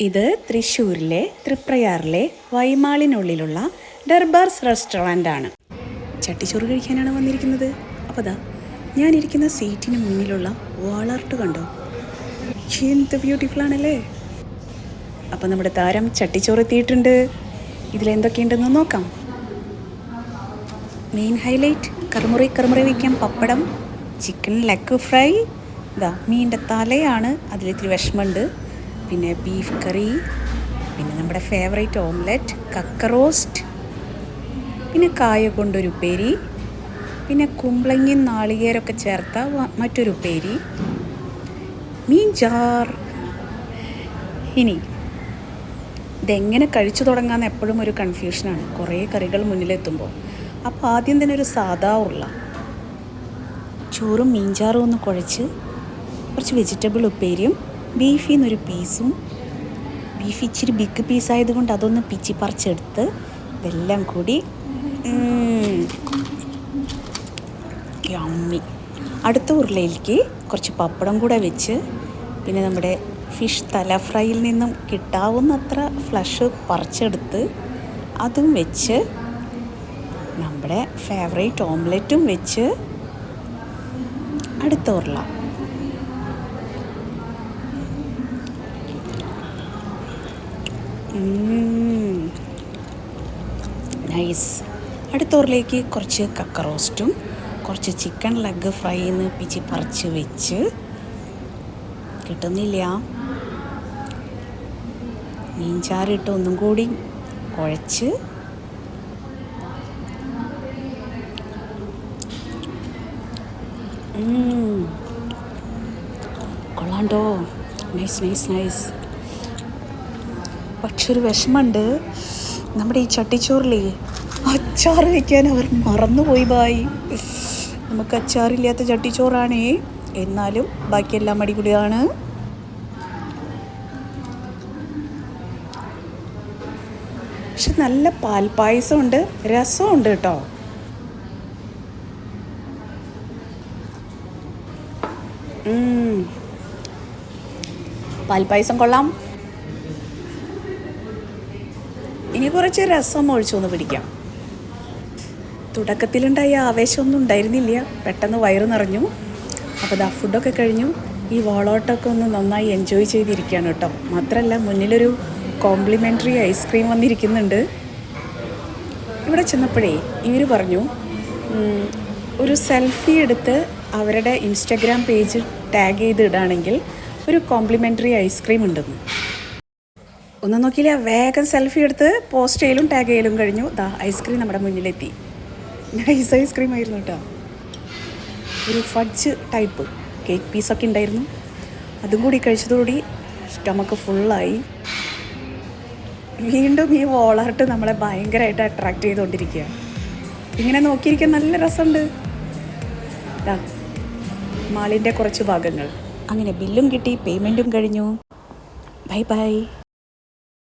ഇത് തൃശ്ശൂരിലെ തൃപ്രയാറിലെ വൈമാളിനുള്ളിലുള്ള ഡർബാർസ് റെസ്റ്റോറന്റ് ആണ് ചട്ടിച്ചോറ് കഴിക്കാനാണ് വന്നിരിക്കുന്നത്. അപ്പോൾ ദാ ഞാനിരിക്കുന്ന സീറ്റിന് മുന്നിലുള്ള വാളർട്ട് കണ്ടോ? എന്ത് ബ്യൂട്ടിഫുൾ ആണല്ലേ? അപ്പോൾ നമ്മുടെ താരം ചട്ടിച്ചോറ് എത്തിയിട്ടുണ്ട്. ഇതിലെന്തൊക്കെയുണ്ടെന്ന് നോക്കാം. മെയിൻ ഹൈലൈറ്റ് കറുമുറി കറുമുറി വയ്ക്കാൻ പപ്പടം ചിക്കൻ ലെഗ് ഫ്രൈ ഇതാ മീന്റെ തലയാണ്. അതിലിത്തിരി വിഷമുണ്ട് പിന്നെ ബീഫ് കറി പിന്നെ നമ്മുടെ ഫേവറേറ്റ് ഓംലെറ്റ് കക്ക റോസ്റ്റ് പിന്നെ കായ കൊണ്ടൊരു ഉപ്പേരി പിന്നെ കുമ്പളങ്ങിയും നാളികേരമൊക്കെ ചേർത്ത മറ്റൊരു ഉപ്പേരി മീൻ ചാർ. ഇനി ഇതെങ്ങനെ കഴിച്ചു തുടങ്ങാമെന്ന് എപ്പോഴും ഒരു കൺഫ്യൂഷനാണ് കുറേ കറികൾ മുന്നിലെത്തുമ്പോൾ അപ്പോൾ ആദ്യം തന്നെ ഒരു സാധാ ഉള്ള ചോറും മീൻചാറും ഒന്ന് കുഴച്ച് കുറച്ച് വെജിറ്റബിൾ ഉപ്പേരിയും ബീഫിൽ നിന്നൊരു പീസും ബീഫ് ഇച്ചിരി ബിഗ് പീസ് ആയതുകൊണ്ട് അതൊന്ന് പിച്ചി പറിച്ചെടുത്ത് ഇതെല്ലാം കൂടി യമ്മി അടുത്ത ഉരുളയിലേക്ക് കുറച്ച് പപ്പടം കൂടെ വെച്ച് പിന്നെ നമ്മുടെ ഫിഷ് തല ഫ്രൈയിൽ നിന്നും കിട്ടാവുന്നത്ര ഫ്ലഷ് പറിച്ചെടുത്ത് അതും വെച്ച് നമ്മുടെ ഫേവറേറ്റ് ഓംലെറ്റും വെച്ച് അടുത്ത ഉരുള. നൈസ് അടുത്തോറിലേക്ക് കുറച്ച് കക്ക റോസ്റ്റും കുറച്ച് ചിക്കൻ ലെഗ് ഫ്രൈ എന്ന് പിച്ചി പറിച്ച് വെച്ച്. കിട്ടുന്നില്ല. മീൻചാറിട്ട് ഒന്നും കൂടി കുഴച്ച്. കൊള്ളാണ്ടോ നൈസ് നൈസ് നൈസ് പക്ഷെ ഒരു വിഷമമുണ്ട്. നമ്മുടെ ഈ ചട്ടിച്ചോറിലേ അച്ചാർ വയ്ക്കാൻ അവർ മറന്നുപോയി ബായി. നമുക്ക് അച്ചാറില്ലാത്ത ചട്ടിച്ചോറാണേ. എന്നാലും ബാക്കിയെല്ലാം അടിപൊളിയാണ്. പക്ഷെ നല്ല പാൽപ്പായസമുണ്ട്. രസമുണ്ട് കേട്ടോ. പാൽപ്പായസം കൊള്ളാം. ഇനി കുറച്ച് രസം ഒഴിച്ചൊന്ന് പിടിക്കാം. തുടക്കത്തിലുണ്ടായ ആവേശമൊന്നും ഉണ്ടായിരുന്നില്ല. പെട്ടെന്ന് വയറ് നിറഞ്ഞു. അപ്പോൾ ദാ ഫുഡൊക്കെ കഴിഞ്ഞു. ഈ വാളോട്ടൊക്കെ ഒന്ന് നന്നായി എൻജോയ് ചെയ്തിരിക്കുകയാണ് കേട്ടോ. മാത്രമല്ല മുന്നിലൊരു കോംപ്ലിമെന്ററി ഐസ്ക്രീം വന്നിരിക്കുന്നുണ്ട്. ഇവിടെ ചെന്നപ്പോഴേ ഇവർ പറഞ്ഞു ഒരു സെൽഫി എടുത്ത് അവരുടെ ഇൻസ്റ്റഗ്രാം പേജ് ടാഗ് ചെയ്ത് ഇടുകയാണെങ്കിൽ ഒരു കോംപ്ലിമെന്ററി ഐസ്ക്രീം ഉണ്ടെന്ന്. ഒന്ന് നോക്കിയില്ല? വേഗം സെൽഫി എടുത്ത് പോസ്റ്റ് ചെയ്യലും ടാഗ് ചെയ്യലും കഴിഞ്ഞു. ദാ ഐസ്ക്രീം നമ്മുടെ മുന്നിലെത്തി. നൈസ് ഐസ്ക്രീം ആയിരുന്നു കേട്ടോ. ഒരു ഫഡ്ജ് ടൈപ്പ് കേക്ക് പീസൊക്കെ ഉണ്ടായിരുന്നു. അതും കൂടി കഴിച്ചതോടുകൂടി സ്റ്റമക്ക് ഫുള്ളായി വീണ്ടും ഈ വോളാർട്ട് നമ്മളെ ഭയങ്കരമായിട്ട് അട്രാക്റ്റ് ചെയ്തുകൊണ്ടിരിക്കുക ഇങ്ങനെ നോക്കിയിരിക്കാൻ നല്ല രസമുണ്ട്. മാളിന്റെ കുറച്ച് ഭാഗങ്ങൾ. അങ്ങനെ ബില്ലും കിട്ടി പേയ്മെന്റും കഴിഞ്ഞു. Bye bye